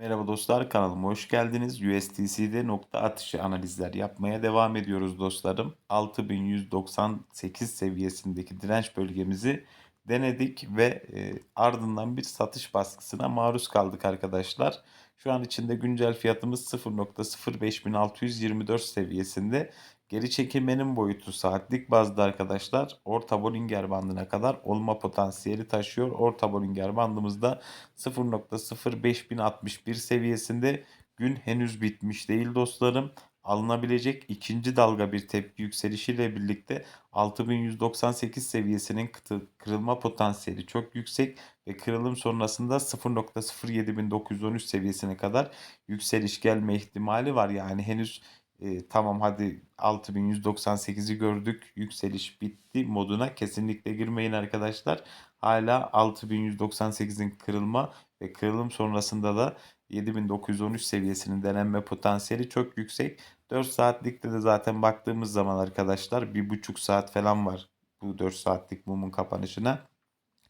Merhaba dostlar kanalıma hoş geldiniz. USDC'de nokta atışı analizler yapmaya devam ediyoruz dostlarım. 6198 seviyesindeki direnç bölgemizi denedik ve e, ardından bir satış baskısına maruz kaldık arkadaşlar. Şu an içinde güncel fiyatımız 0.05624 seviyesinde. Geri çekilmenin boyutu saatlik bazda arkadaşlar orta Bollinger bandına kadar olma potansiyeli taşıyor. Orta Bollinger bandımızda 0.05061 seviyesinde gün henüz bitmiş değil dostlarım. Alınabilecek ikinci dalga bir tepki yükselişiyle birlikte 6198 seviyesinin kırılma potansiyeli çok yüksek ve kırılım sonrasında 0.07913 seviyesine kadar yükseliş gelme ihtimali var. Yani henüz e, tamam hadi 6198'i gördük yükseliş bitti moduna kesinlikle girmeyin arkadaşlar. Hala 6198'in kırılma ve kırılım sonrasında da 7913 seviyesinin denenme potansiyeli çok yüksek. 4 saatlikte de zaten baktığımız zaman arkadaşlar 1,5 saat falan var bu 4 saatlik mumun kapanışına.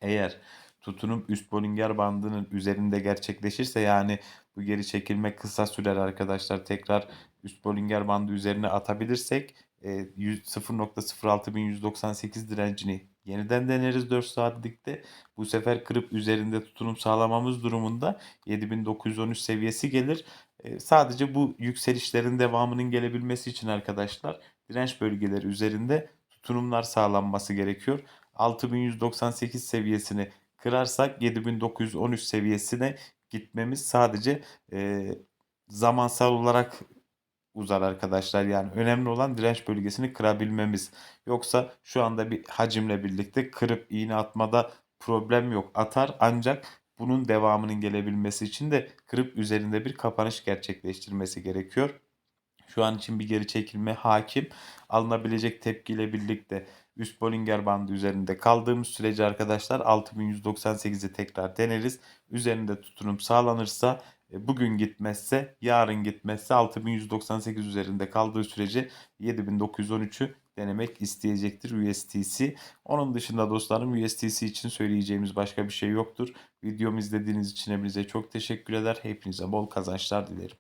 Eğer tutunum üst Bollinger bandının üzerinde gerçekleşirse yani bu geri çekilme kısa sürer arkadaşlar. Tekrar üst Bollinger bandı üzerine atabilirsek e, 100 0.06198 direncini yeniden deneriz 4 saatlikte. Bu sefer kırıp üzerinde tutunum sağlamamız durumunda 7913 seviyesi gelir. E, sadece bu yükselişlerin devamının gelebilmesi için arkadaşlar direnç bölgeleri üzerinde tutunumlar sağlanması gerekiyor. 6198 seviyesini kırarsak 7913 seviyesine gitmemiz sadece e, zamansal olarak uzar arkadaşlar. Yani önemli olan direnç bölgesini kırabilmemiz. Yoksa şu anda bir hacimle birlikte kırıp iğne atmada problem yok. Atar ancak bunun devamının gelebilmesi için de kırıp üzerinde bir kapanış gerçekleştirmesi gerekiyor. Şu an için bir geri çekilme hakim. Alınabilecek tepkiyle birlikte üst Bollinger bandı üzerinde kaldığımız sürece arkadaşlar 6198'i tekrar deneriz. Üzerinde tutunum sağlanırsa e, bugün gitmezse yarın gitmezse 6198 üzerinde kaldığı sürece 7913'ü denemek isteyecektir USTC. Onun dışında dostlarım USTC için söyleyeceğimiz başka bir şey yoktur. Videomu izlediğiniz için hepinize çok teşekkür eder. Hepinize bol kazançlar dilerim.